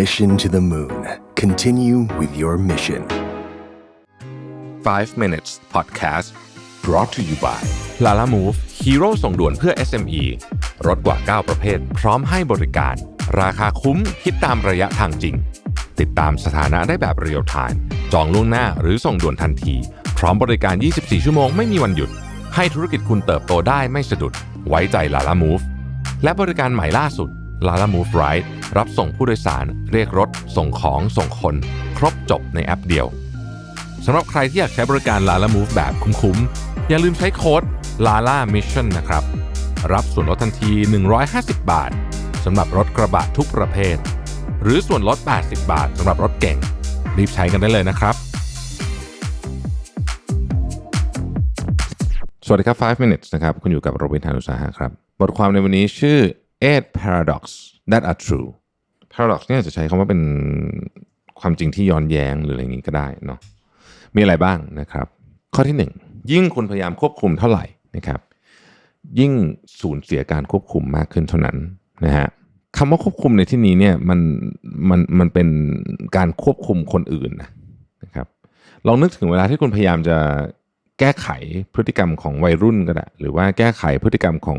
Mission to the Moon. Continue with your mission. 5 minutes podcast brought to you by Lala Move Hero ส่งด่วนเพื่อ SME รถกว่า 9 ประเภท พร้อมให้บริการ ราคาคุ้ม คิดตามระยะทางจริง ติดตามสถานะได้แบบเรียลไทม์ จองล่วงหน้าหรือส่งด่วนทันที พร้อมบริการ 24 ชั่วโมงไม่มีวันหยุด ให้ธุรกิจคุณเติบโตได้ไม่สะดุด ไว้ใจ Lala Move และบริการใหม่ล่าสุด Lala Move Ride รับส่งผู้โดยสาร เรียกรถ ส่งของส่งคน ครบจบในแอปเดียวสำหรับใครที่อยากใช้บริการ Lala Move แบบคุ้มๆ อย่าลืมใช้โค้ด Lala Mission นะครับ รับส่วนลดทันที 150 บาทสำหรับรถกระบะทุกประเภท หรือส่วนลด 80 บาทสำหรับรถเก่ง รีบใช้กันได้เลยนะครับ สวัสดีครับ 5 minutes นะครับ คุณอยู่กับโรบินทานุสาหะครับ บทความในวันนี้ชื่อ eight paradox that are true paradox เนี่ยจะใช้คำว่าเป็นความจริงที่ย้อนแย้งหรืออะไรอย่างนี้ก็ได้เนาะมีอะไรบ้างนะครับ ข้อที่ 1 ยิ่งคุณพยายามควบคุมเท่าไหร่นะครับ ยิ่งสูญเสียการควบคุมมากขึ้นเท่านั้นนะฮะคำว่าควบคุมในที่นี้เนี่ยมันมันมันเป็นการควบคุมคนอื่นนะนะครับลองนึกถึงเวลาที่คุณพยายามจะแก้ไขพฤติกรรมของวัยรุ่นก็ได้หรือว่าแก้ไขพฤติกรรมของ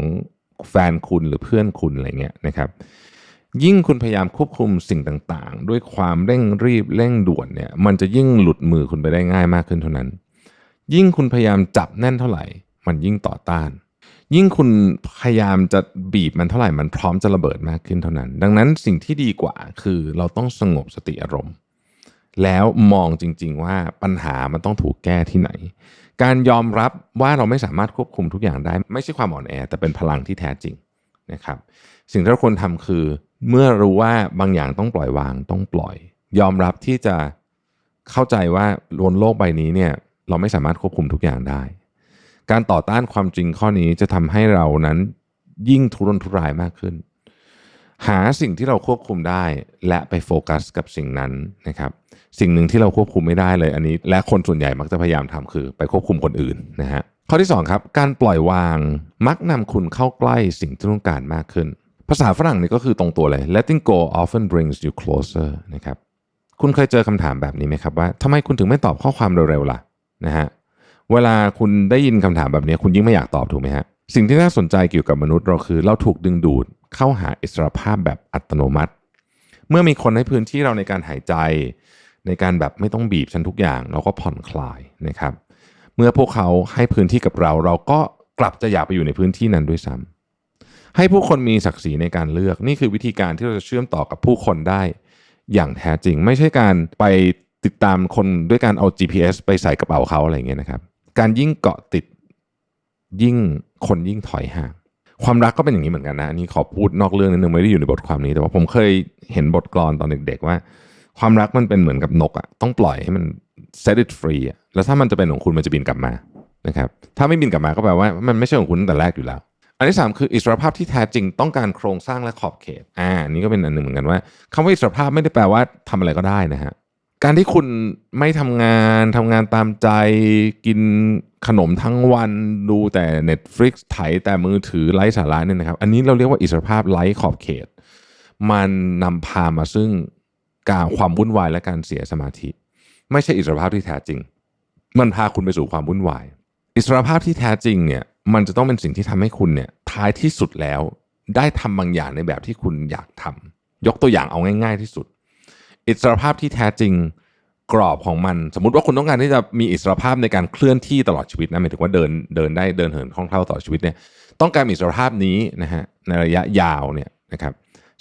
แฟนคุณหรือเพื่อนคุณอะไรเงี้ยนะครับยิ่งคุณพยายามควบคุมสิ่งต่างๆ ด้วยความเร่งรีบเร่งด่วนเนี่ยมันจะยิ่งหลุดมือคุณไปได้ง่ายมากขึ้นเท่านั้น ยิ่งคุณพยายามจับแน่นเท่าไหร่ มันยิ่งต่อต้าน ยิ่งคุณพยายามจะบีบมันเท่าไหร่มันพร้อมจะระเบิดมากขึ้นเท่านั้น ดังนั้นสิ่งที่ดีกว่าคือเราต้องสงบสติอารมณ์ แล้วมองจริง ๆ ว่าปัญหามันต้องถูกแก้ที่ไหน การยอมรับว่าเราไม่สามารถควบคุมทุกอย่างได้ ไม่ใช่ความอ่อนแอ แต่เป็นพลังที่แท้จริงนะครับ สิ่งที่เราควรทำคือ เมื่อรู้ว่าบางอย่างต้องปล่อยวางต้องปล่อย ยอมรับที่จะเข้าใจว่าบนโลกใบนี้เนี่ยเราไม่สามารถควบคุมทุกอย่างได้ การต่อต้านความจริงข้อนี้จะทำให้เรานั้นยิ่งทุรนทุรายมากขึ้น หาสิ่งที่เราควบคุมได้ และไปโฟกัสกับสิ่งนั้นนะครับ สิ่งหนึ่งที่เราควบคุมไม่ได้เลยอันนี้ และคนส่วนใหญ่มักจะพยายามทำคือ ไปควบคุมคนอื่นนะฮะข้อที่2ครับการปล่อยวางมักนำคุณเข้าใกล้สิ่งที่ต้องการมากขึ้น ภาษาฝรั่งนี่ก็คือตรงตัวเลย letting go often brings you closer นะครับคุณเคยเจอคำถามแบบนี้ไหมครับว่าทำไมคุณถึงไม่ตอบข้อความเร็วๆล่ะนะฮะเวลาคุณได้ยินคำถามแบบนี้คุณยิ่งไม่อยากตอบถูกไหมฮะสิ่งที่น่าสนใจเกี่ยวกับมนุษย์เราคือ เราถูกดึงดูด เข้าหาอิสรภาพแบบอัตโนมัติ เมื่อมีคนให้พื้นที่เราในการหายใจ ในการแบบไม่ต้องบีบฉันทุกอย่าง เราก็ผ่อนคลายนะครับ เมื่อพวกเขาให้พื้นที่กับเรา เราก็กลับจะอยากไปอยู่ในพื้นที่นั้นด้วยซ้ำให้ผู้คนมีศักดิ์ศรีในการเลือกนี่คือวิธีการที่เราจะเชื่อมต่อกับผู้คนได้ อย่างแท้จริง ไม่ใช่การไปติดตามคนด้วยการเอา GPS ไปใส่กระเป๋าเขาอะไรเงี้ยนะครับ การยิ่งเกาะติดยิ่งคนยิ่งถอยห่าง ความรักก็เป็นอย่างนี้เหมือนกันนะอันนี้ขอพูดนอกเรื่องนิดนึงไม่ได้อยู่ในบทความนี้แต่ว่าผมเคยเห็นบทกลอนตอนเด็ก ๆ ว่า ความรักมันเป็นเหมือนกับนกอะต้องปล่อยให้มัน set it free อะแล้วถ้ามันจะเป็นของคุณมันจะบินกลับมานะครับถ้าไม่บินกลับมาก็แปลว่ามันไม่ใช่ของคุณตั้งแต่แรกอยู่แล้ว อันที่ 3 คืออิสรภาพที่แท้จริงต้องการโครงสร้างและขอบเขตอ่าอันนี่ก็เป็นอันหนึ่งเหมือนกันว่าคำว่าอิสรภาพไม่ได้แปลว่าทำอะไรก็ได้นะฮะ การที่คุณไม่ทำงานทำงานตามใจกินขนมทั้งวันดูแต่ Netflix ไถแต่มือถือไร้สาระเนี่ยนะครับ อันนี้เราเรียกว่าอิสรภาพไร้ขอบเขต มันนำพามาซึ่งการความวุ่นวายและการเสียสมาธิ ไม่ใช่อิสรภาพที่แท้จริง มันพาคุณไปสู่ความวุ่นวาย อิสรภาพที่แท้จริงเนี่ยมันจะต้องเป็นสิ่งที่ทำให้คุณเนี่ยท้ายที่สุดแล้ว ได้ทำบางอย่างในแบบที่คุณอยากทำยกตัวอย่างเอาง่าย ๆที่สุด อิสรภาพที่แท้จริงกรอบของมัน สมมติว่าคุณต้องการที่จะมีอิสรภาพในการเคลื่อนที่ตลอดชีวิตนะหมายถึงว่าเดินเดินได้เดินเหินคล่องแคล่วตลอดชีวิตเนี่ยต้องการมีอิสรภาพนี้นะฮะในระยะยาวเนี่ยนะครับ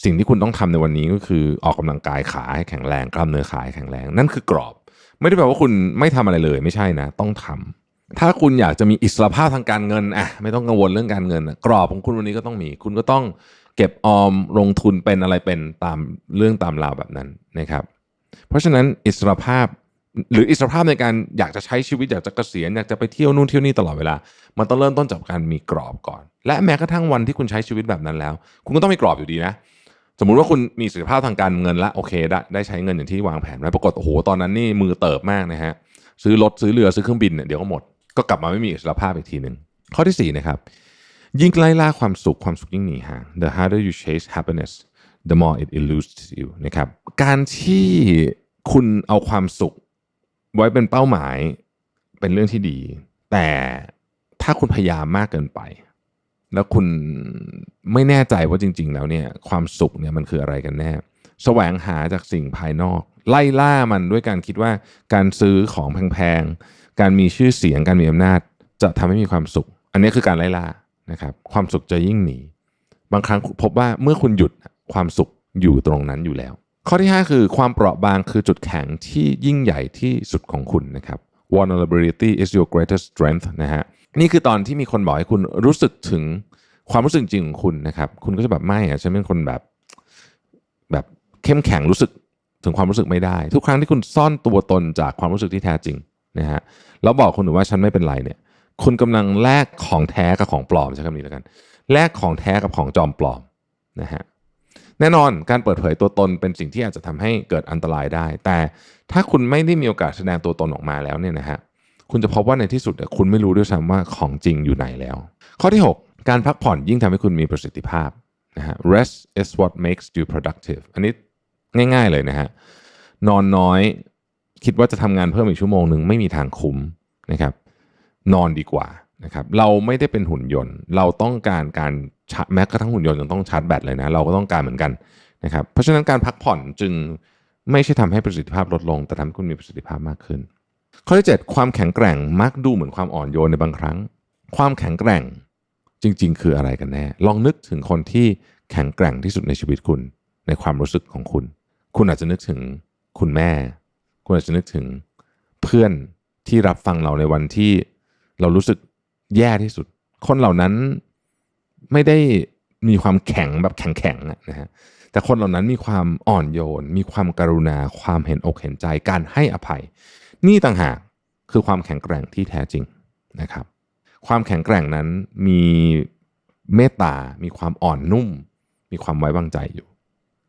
สิ่งที่คุณต้องทำในวันนี้ก็คือออกกำลังกายขาให้แข็งแรงกล้ามเนื้อขาให้แข็งแรง นั่นคือกรอบ ไม่ได้แปลว่าคุณไม่ทำอะไรเลยไม่ใช่นะ ต้องทำถ้าคุณอยากจะมีอิสรภาพทางการเงินอะไม่ต้องกังวลเรื่องการเงิน กรอบของคุณวันนี้ก็ต้องมี คุณก็ต้อง เก็บออมลงทุนเป็นอะไรเป็นตามเรื่องตามราวแบบนั้นนะครับ เพราะฉะนั้นอิสรภาพหรืออิสรภาพในการอยากจะใช้ชีวิตอยากจะเกษียณอยากจะไปเที่ยวนู่นเที่ยวนี่ตลอดเวลา มันต้องเริ่มต้นจากการมีกรอบก่อน และแม้กระทั่งวันที่คุณใช้ชีวิตแบบนั้นแล้ว คุณก็ต้องมีกรอบอยู่ดีนะ สมมุติว่าคุณมีอิสรภาพทางการเงินละโอเคได้ได้ใช้เงินอย่างที่วางแผนไว้ปรากฏโอ้โหตอนนั้นนี่มือเติบมากนะฮะซื้อรถซื้อเรือซื้อเครื่องบินเนี่ยเดี๋ยวก็หมดก็กลับมาไม่มีอิสรภาพอีกทีหนึ่งข้อที่สี่นะครับ ยิ่งไล่ล่าความสุขความสุขยิ่งหนีห่าง the harder you chase happiness the more it eludes you นะครับการที่คุณเอาความสุขไว้เป็นเป้าหมายเป็นเรื่องที่ดี แต่ถ้าคุณพยายามมากเกินไป แล้วคุณไม่แน่ใจว่าจริง ๆ แล้วเนี่ยความสุขเนี่ยมันคืออะไรกันแน่แสวงหาจากสิ่งภายนอก ไล่ล่ามันด้วยการคิดว่าการซื้อของแพงๆ การมีชื่อเสียงการมีอำนาจ จะทำให้มีความสุข อันนี้คือการไล่ล่า นะครับความสุขจะยิ่งหนี บางครั้งพบว่าเมื่อคุณหยุดความสุขอยู่ตรงนั้นอยู่แล้ว ข้อที่ 5 คือความเปราะบางคือจุดแข็งที่ยิ่งใหญ่ที่สุดของคุณนะครับ vulnerability is your greatest strength นะฮะนี่คือตอนที่มีคนบอกให้คุณรู้สึกถึงความรู้สึกจริงของคุณนะครับ คุณก็จะแบบไม่อะฉันเป็นคนแบบแบบเข้มแข็งรู้สึกถึงความรู้สึกไม่ได้ ทุกครั้งที่คุณซ่อนตัวตนจากความรู้สึกที่แท้จริงนะฮะแล้วบอกคนอื่นว่าฉันไม่เป็นไรเนี่ย คุณกำลังแลกของแท้กับของปลอมใช้คำนี้แล้วกัน แลกของแท้กับของจอมปลอมนะฮะแน่นอนการเปิดเผยตัวตนเป็นสิ่งที่อาจจะทำให้เกิดอันตรายได้ แต่ถ้าคุณไม่ได้มีโอกาสแสดงตัวตนออกมาแล้วเนี่ยนะฮะคุณจะพบว่าในที่สุดคุณไม่รู้ด้วยซ้ำว่าของจริงอยู่ไหนแล้ว ข้อที่ 6 การพักผ่อนยิ่งทำให้คุณมีประสิทธิภาพนะฮะ rest is what makes you productive อันนี้ง่ายๆเลยนะฮะนอนน้อยคิดว่าจะทำงานเพิ่มอีกชั่วโมงหนึ่งไม่มีทางคุ้มนะครับ นอนดีกว่านะครับเราไม่ได้เป็นหุ่นยนต์ เราต้องการการแม้กระทั่งหุ่นยนต์ยังต้องชาร์จแบตเลยนะเราก็ต้องการเหมือนกันนะครับเพราะฉะนั้นการพักผ่อนจึงไม่ใช่ทำให้ประสิทธิภาพลดลง แต่ทำให้คุณมีประสิทธิภาพมากขึ้น ข้อที่ 7 ความแข็งแกร่งมักดูเหมือนความอ่อนโยนในบางครั้ง ความแข็งแกร่งจริง ๆ คืออะไรกันแน่ ลองนึกถึงคนที่แข็งแกร่งที่สุดในชีวิตคุณ ในความรู้สึกของคุณ คุณอาจจะนึกถึงคุณแม่ คุณอาจจะนึกถึงเพื่อนที่รับฟังเราในวันที่ เรารู้สึกแย่ที่สุด คนเหล่านั้นไม่ได้มีความแข็งแบบแข็งแข็งๆนะฮะแต่คนเหล่านั้นมีความอ่อนโยน มีความกรุณา ความเห็นอกเห็นใจการให้อภัย นี่ต่างหากคือความแข็งแกร่งที่แท้จริงนะครับ ความแข็งแกร่งนั้นมีเมตตา มีความอ่อนนุ่ม มีความไว้วางใจอยู่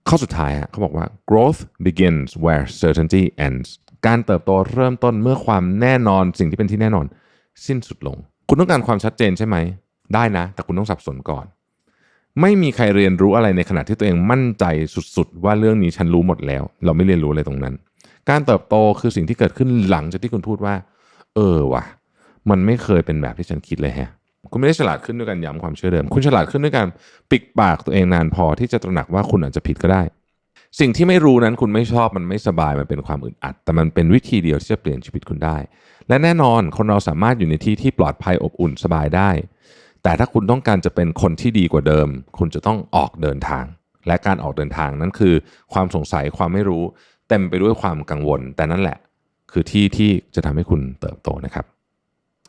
ข้อสุดท้ายฮะเขาบอกว่า growth begins where certainty ends การเติบโตเริ่มต้นเมื่อความแน่นอนสิ่งที่เป็นที่แน่นอน สิ้นสุดลง คุณต้องการความชัดเจนใช่ไหม ได้นะ แต่คุณต้องสับสนก่อน ไม่มีใครเรียนรู้อะไรในขณะที่ตัวเองมั่นใจสุดๆ ว่าเรื่องนี้ฉันรู้หมดแล้ว เราไม่เรียนรู้อะไรตรงนั้น การเติบโตคือสิ่งที่เกิดขึ้นหลังจากที่คุณพูดว่า เออว่ะ มันไม่เคยเป็นแบบที่ฉันคิดเลยแฮะคุณไม่ได้ฉลาดขึ้นด้วยการย้ำความเชื่อเดิม คุณฉลาดขึ้นด้วยการปิดปากตัวเองนานพอที่จะตระหนักว่าคุณอาจจะผิดก็ได้ สิ่งที่ไม่รู้นั้นคุณไม่ชอบมันไม่สบายมันเป็นความอึดอัด แต่มันเป็นวิธีเดียวที่จะเปลี่ยนชีวิตคุณได้ และแน่นอนคนเราสามารถอยู่ในที่ที่ปลอดภัยอบอุ่นสบายได้ แต่ถ้าคุณต้องการจะเป็นคนที่ดีกว่าเดิม คุณจะต้องออกเดินทาง และการออกเดินทางนั้นคือ ความสงสัยความไม่รู้ เต็มไปด้วยความกังวล แต่นั่นแหละ คือที่ที่จะทำให้คุณเติบโตนะครับ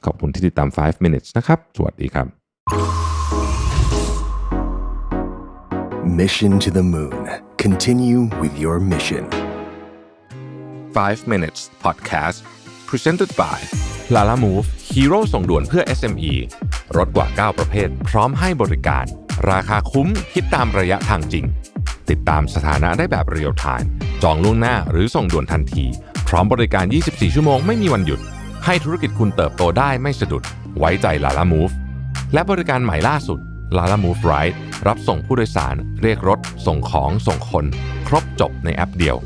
ขอบคุณที่ติดตาม 5 minutes นะครับ สวัสดีครับ Mission to the Moon. Continue with your mission. 5 minutes podcast presented by Lala Move Hero ส่งด่วนเพื่อ SME รถกว่า 9 ประเภท พร้อมให้บริการ ราคาคุ้มคิดตามระยะทางจริง ติดตามสถานะได้แบบเรียลไทม์จองล่วงหน้าหรือส่งด่วนทันที พร้อมบริการ 24 ชั่วโมงไม่มีวันหยุด ให้ธุรกิจคุณเติบโตได้ไม่สะดุด ไว้ใจ Lala Move และบริการใหม่ล่าสุด Lala Move Ride รับส่งผู้โดยสาร เรียกรถ ส่งของ ส่งคน ครบจบในแอปเดียว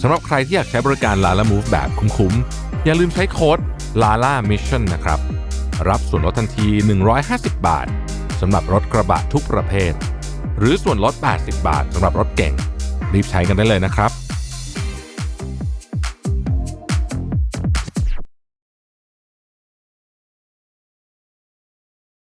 สำหรับใครที่อยากใช้บริการ Lala Move แบบคุ้มๆ อย่าลืมใช้โค้ด Lala Mission นะครับ รับส่วนลดทันที 150 บาทสำหรับรถกระบะทุกประเภท หรือส่วนลด 80 บาทสำหรับรถเก่ง รีบใช้กันได้เลยนะครับ